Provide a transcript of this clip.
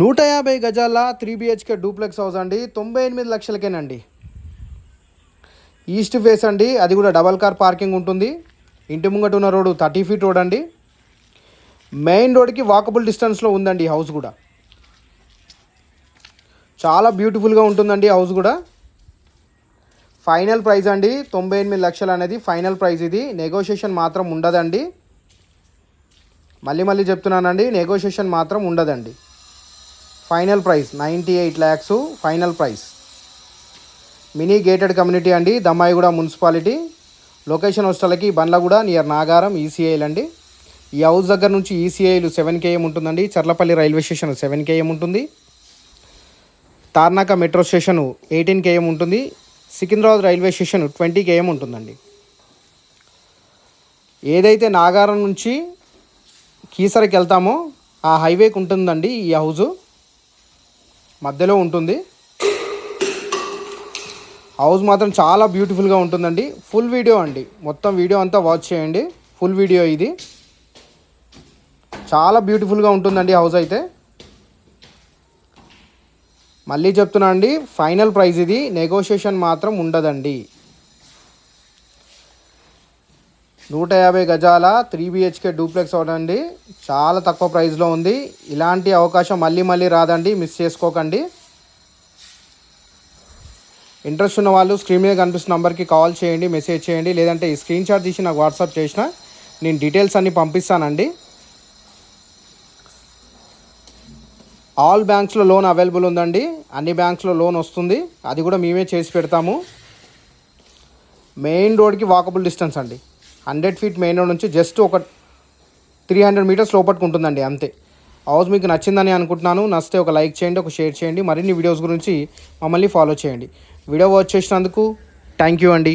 నూట యాభై గజాల త్రీ బిహెచ్కే డూప్లెక్స్ హౌస్ అండి. తొంభై ఎనిమిది లక్షలకేనండి. ఈస్ట్ ఫేస్ అండి. అది కూడా డబల్ కార్ పార్కింగ్ ఉంటుంది. ఇంటి ముంగట ఉన్న రోడ్డు థర్టీ ఫీట్ రోడ్ అండి. మెయిన్ రోడ్కి వాకబుల్ డిస్టెన్స్లో ఉందండి హౌస్ కూడా. చాలా బ్యూటిఫుల్గా ఉంటుందండి హౌస్ కూడా. ఫైనల్ ప్రైస్ అండి. తొంభై ఎనిమిది లక్షలు అనేది ఫైనల్ ప్రైస్ ఇది. నెగోషియేషన్ మాత్రం ఉండదండి. మళ్ళీ మళ్ళీ చెప్తున్నానండి. నెగోషియేషన్ మాత్రం ఉండదండి. Final price ninety eight lakhs final price. Mini gated community అండి దమ్మాయిగూడ మున్సిపాలిటీ. లొకేషన్ వస్తలకి బండ్లగూడ నియర్ నాగారం ఈసీఐలు అండి ఈ హౌస్ దగ్గర నుంచి ఈసీఐలు సెవెన్ కేఎం ఉంటుందండి Charlapalli railway station seven KM ఉంటుంది. Tarnaka metro station eighteen KM ఉంటుంది Secunderabad railway station twenty KM ఉంటుందండి. ఏదైతే నాగారం నుంచి కీసరకి వెళ్తామో ఆ హైవేకి ఉంటుందండి ఈ హౌజు. మధ్యలో ఉంటుంది. హౌస్ మాత్రం చాలా బ్యూటిఫుల్గా ఉంటుందండి. ఫుల్ వీడియో అండి. మొత్తం వీడియో అంతా వాచ్ చేయండి. ఫుల్ వీడియో ఇది. చాలా బ్యూటిఫుల్గా ఉంటుందండి హౌస్ అయితే. మళ్ళీ చెప్తున్నా అండి ఫైనల్ ప్రైస్ ఇది. నెగోషియేషన్ మాత్రం ఉండదండి. నూట యాభై గజాల త్రీ బిహెచ్కే డూప్లెక్స్ అవునండి. చాలా తక్కువ ప్రైస్లో ఉంది. ఇలాంటి అవకాశం మళ్ళీ మళ్ళీ రాదండి. మిస్ చేసుకోకండి. ఇంట్రెస్ట్ ఉన్న వాళ్ళు స్క్రీన్ మీద కనిపిస్తున్న నెంబర్కి కాల్ చేయండి మెసేజ్ చేయండి. లేదంటే ఈ స్క్రీన్ షాట్ తీసి నాకు వాట్సాప్ చేసిన నేను డీటెయిల్స్ అన్నీ పంపిస్తానండి. ఆల్ బ్యాంక్స్లో లోన్ అవైలబుల్ ఉందండి. అన్ని బ్యాంక్స్లో లోన్ వస్తుంది. అది కూడా మేమే చేసి పెడతాము. మెయిన్ రోడ్కి వాకబుల్ డిస్టెన్స్ అండి. హండ్రెడ్ ఫీట్ మెయిన్ రోడ్ నుంచి జస్ట్ ఒక త్రీ హండ్రెడ్ మీటర్స్ లోపట్టుకుంటుందండి అంతే. హౌస్ మీకు నచ్చిందని అనుకుంటున్నాను. నచ్చితే ఒక లైక్ చేయండి ఒక షేర్ చేయండి. మరిన్ని వీడియోస్ గురించి మమ్మల్ని ఫాలో చేయండి. వీడియో వాచ్ చేసినందుకు థ్యాంక్ యూ అండి.